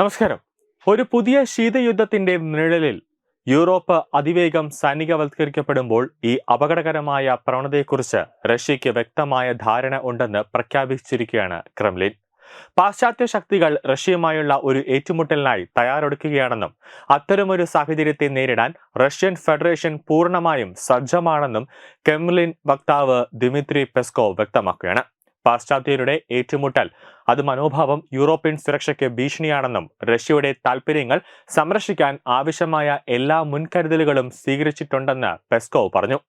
നമസ്കാരം. ഒരു പുതിയ ശീതയുദ്ധത്തിന്റെ നിഴലിൽ യൂറോപ്പ് അതിവേഗം സൈനികവൽക്കരിക്കപ്പെടുമ്പോൾ ഈ അപകടകരമായ പ്രവണതയെക്കുറിച്ച് റഷ്യയ്ക്ക് വ്യക്തമായ ധാരണ ഉണ്ടെന്ന് പ്രഖ്യാപിച്ചിരിക്കുകയാണ് ക്രെംലിൻ. പാശ്ചാത്യ ശക്തികൾ റഷ്യയുമായുള്ള ഒരു ഏറ്റുമുട്ടലിനായി തയ്യാറെടുക്കുകയാണെന്നും അത്തരമൊരു സാഹചര്യത്തെ നേരിടാൻ റഷ്യൻ ഫെഡറേഷൻ പൂർണമായും സജ്ജമാണെന്നും ക്രെംലിൻ വക്താവ് ദിമിത്രി പെസ്കോവ് വ്യക്തമാക്കുകയാണ്. പാശ്ചാത്യരുടെ ഏറ്റുമുട്ടൽ. അത് മനോഭാവം യൂറോപ്യൻ സുരക്ഷയ്ക്ക് ഭീഷണിയാണെന്നും റഷ്യയുടെ താൽപ്പര്യങ്ങൾ സംരക്ഷിക്കാൻ ആവശ്യമായ എല്ലാ മുൻകരുതലുകളും സ്വീകരിച്ചിട്ടുണ്ടെന്ന് പെസ്കോവ് പറഞ്ഞു.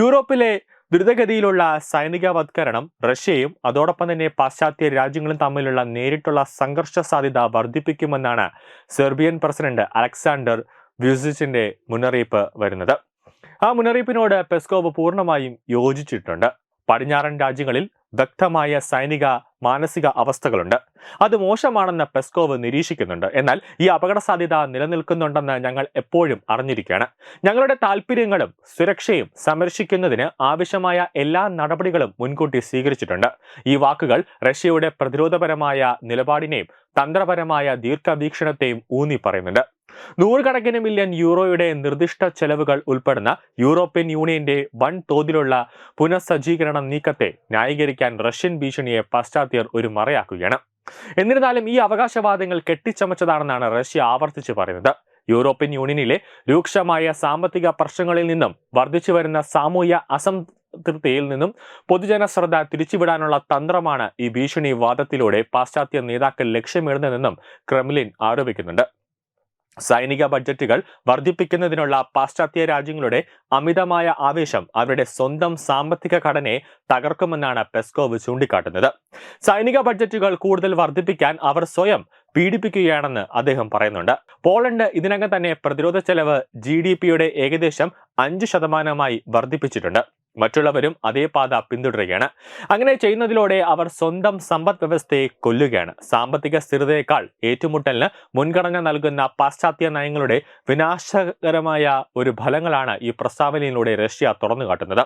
യൂറോപ്പിലെ ദ്രുതഗതിയിലുള്ള സൈനികവത്കരണം റഷ്യയും അതോടൊപ്പം തന്നെ പാശ്ചാത്യ രാജ്യങ്ങളും തമ്മിലുള്ള നേരിട്ടുള്ള സംഘർഷ സാധ്യത വർദ്ധിപ്പിക്കുമെന്നാണ് സെർബിയൻ പ്രസിഡന്റ് അലക്സാണ്ടർ വ്യൂസിച്ചിന്റെ മുന്നറിയിപ്പ് വരുന്നത്. ആ മുന്നറിയിപ്പിനോട് പെസ്കോവ് പൂർണമായും യോജിച്ചിട്ടുണ്ട്. പടിഞ്ഞാറൻ രാജ്യങ്ങളിൽ വ്യക്തമായ സൈനിക മാനസിക അവസ്ഥകളുണ്ട്. അത് മോശമാണെന്ന് പെസ്കോവ് നിരീക്ഷിക്കുന്നുണ്ട്. എന്നാൽ ഈ അപകട സാധ്യത നിലനിൽക്കുന്നുണ്ടെന്ന് ഞങ്ങൾ എപ്പോഴും അറിഞ്ഞിരിക്കുകയാണ്. ഞങ്ങളുടെ താല്പര്യങ്ങളും സുരക്ഷയും സംരക്ഷിക്കുന്നതിന് ആവശ്യമായ എല്ലാ നടപടികളും മുൻകൂട്ടി സ്വീകരിച്ചിട്ടുണ്ട്. ഈ വാക്കുകൾ റഷ്യയുടെ പ്രതിരോധപരമായ നിലപാടിനെയും തന്ത്രപരമായ ദീർഘവീക്ഷണത്തെയും ഊന്നി പറയുന്നുണ്ട് നൂറുകണക്കിന് മില്യൺ യൂറോയുടെ നിർദ്ദിഷ്ട ചെലവുകൾ ഉൾപ്പെടുന്ന യൂറോപ്യൻ യൂണിയന്റെ വൻ തോതിലുള്ള പുനഃസജ്ജീകരണ നീക്കത്തെ ന്യായീകരിക്കാൻ റഷ്യൻ ഭീഷണിയെ പാശ്ചാത്യർ ഒരു മറയാക്കുകയാണ് എന്നിരുന്നാലും ഈ അവകാശവാദങ്ങൾ കെട്ടിച്ചമച്ചതാണെന്നാണ് റഷ്യ ആവർത്തിച്ച് പറയുന്നത്. യൂറോപ്യൻ യൂണിയനിലെ രൂക്ഷമായ സാമ്പത്തിക പ്രശ്നങ്ങളിൽ നിന്നും വർദ്ധിച്ചു വരുന്ന സാമൂഹ്യ അസംതൃപ്തിയിൽ നിന്നും പൊതുജന ശ്രദ്ധ തിരിച്ചുവിടാനുള്ള തന്ത്രമാണ് ഈ ഭീഷണി വാദത്തിലൂടെ പാശ്ചാത്യ നേതാക്കൾ ലക്ഷ്യമിടുന്നതെന്നും ക്രെംലിൻ ആരോപിക്കുന്നുണ്ട്. സൈനിക ബഡ്ജറ്റുകൾ വർദ്ധിപ്പിക്കുന്നതിനുള്ള പാശ്ചാത്യ രാജ്യങ്ങളുടെ അമിതമായ ആവേശം അവരുടെ സ്വന്തം സാമ്പത്തിക ഘടനയെ തകർക്കുമെന്നാണ് പെസ്കോവ് ചൂണ്ടിക്കാട്ടുന്നത്. സൈനിക ബഡ്ജറ്റുകൾ കൂടുതൽ വർദ്ധിപ്പിക്കാൻ അവർ സ്വയം പീഡിപ്പിക്കുകയാണെന്ന് അദ്ദേഹം പറയുന്നുണ്ട്. പോളണ്ട് ഇതിനകം തന്നെ പ്രതിരോധ ചെലവ് ജി ഏകദേശം അഞ്ച് ശതമാനമായി വർദ്ധിപ്പിച്ചിട്ടുണ്ട്. മറ്റുള്ളവരും അതേ പാത പിന്തുടരുകയാണ്. അങ്ങനെ ചെയ്യുന്നതിലൂടെ അവർ സ്വന്തം സമ്പദ് വ്യവസ്ഥയെ കൊല്ലുകയാണ്. സാമ്പത്തിക സ്ഥിരതയേക്കാൾ ഏറ്റുമുട്ടലിന് മുൻഗണന നൽകുന്ന പാശ്ചാത്യ നയങ്ങളുടെ വിനാശകരമായ ഒരു ഫലങ്ങളാണ് ഈ പ്രസ്താവനയിലൂടെ റഷ്യ തുറന്നു കാട്ടുന്നത്.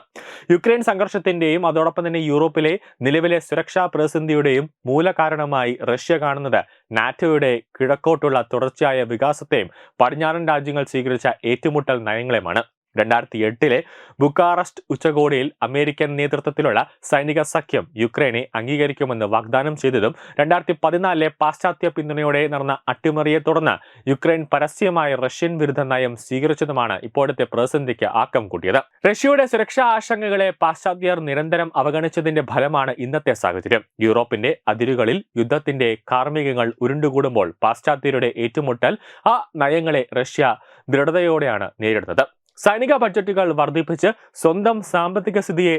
യുക്രൈൻ സംഘർഷത്തിന്റെയും അതോടൊപ്പം തന്നെ യൂറോപ്പിലെ നിലവിലെ സുരക്ഷാ പ്രതിസന്ധിയുടെയും മൂലകാരണമായി റഷ്യ കാണുന്നത് നാറ്റോയുടെ കിഴക്കോട്ടുള്ള തുടർച്ചയായ വികാസത്തെയും പടിഞ്ഞാറൻ രാജ്യങ്ങൾ സ്വീകരിച്ച ഏറ്റുമുട്ടൽ നയങ്ങളെയുമാണ്. രണ്ടായിരത്തി എട്ടിലെ ബുക്കാറസ്റ്റ് ഉച്ചകോടിയിൽ അമേരിക്കൻ നേതൃത്വത്തിലുള്ള സൈനിക സഖ്യം യുക്രൈനെ അംഗീകരിക്കുമെന്ന് വാഗ്ദാനം ചെയ്തതും രണ്ടായിരത്തി പതിനാലിലെ പാശ്ചാത്യ പിന്തുണയോടെ നടന്ന അട്ടിമറിയെ തുടർന്ന് യുക്രൈൻ പരസ്യമായ റഷ്യൻ വിരുദ്ധ നയം സ്വീകരിച്ചതുമാണ് ഇപ്പോഴത്തെ പ്രതിസന്ധിക്ക് ആക്കം കൂട്ടിയത്. റഷ്യയുടെ സുരക്ഷാ ആശങ്കകളെ പാശ്ചാത്യർ നിരന്തരം അവഗണിച്ചതിന്റെ ഫലമാണ് ഇന്നത്തെ സാഹചര്യം. യൂറോപ്പിന്റെ അതിരുകളിൽ യുദ്ധത്തിന്റെ കാർമ്മികങ്ങൾ ഉരുണ്ടുകൂടുമ്പോൾ പാശ്ചാത്യരുടെ ഏറ്റുമുട്ടൽ ആ നയങ്ങളെ റഷ്യ ദൃഢതയോടെയാണ് നേരിടുന്നത്. സൈനിക ബഡ്ജറ്റുകൾ വർദ്ധിപ്പിച്ച് സ്വന്തം സാമ്പത്തിക സ്ഥിതിയെ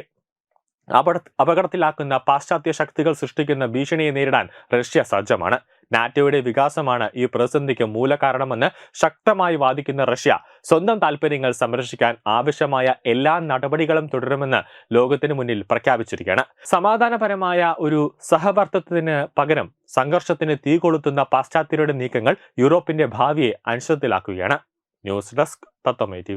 അപകട അപകടത്തിലാക്കുന്ന പാശ്ചാത്യ ശക്തികൾ സൃഷ്ടിക്കുന്ന ഭീഷണിയെ നേരിടാൻ റഷ്യ സജ്ജമാണ്. നാറ്റോയുടെ വികാസമാണ് ഈ പ്രതിസന്ധിക്ക് മൂലകാരണമെന്ന് ശക്തമായി വാദിക്കുന്ന റഷ്യ സ്വന്തം താൽപ്പര്യങ്ങൾ സംരക്ഷിക്കാൻ ആവശ്യമായ എല്ലാ നടപടികളും തുടരുമെന്ന് ലോകത്തിന് മുന്നിൽ പ്രഖ്യാപിച്ചിരിക്കുകയാണ്. സമാധാനപരമായ ഒരു സഹവർത്തത്തിന് പകരം സംഘർഷത്തിന് തീ കൊളുത്തുന്ന പാശ്ചാത്യരുടെ നീക്കങ്ങൾ യൂറോപ്പിന്റെ ഭാവിയെ അനിശ്ചിതത്തിലാക്കുകയാണ്. ന്യൂസ് ഡെസ്ക് തത്വമേ ടി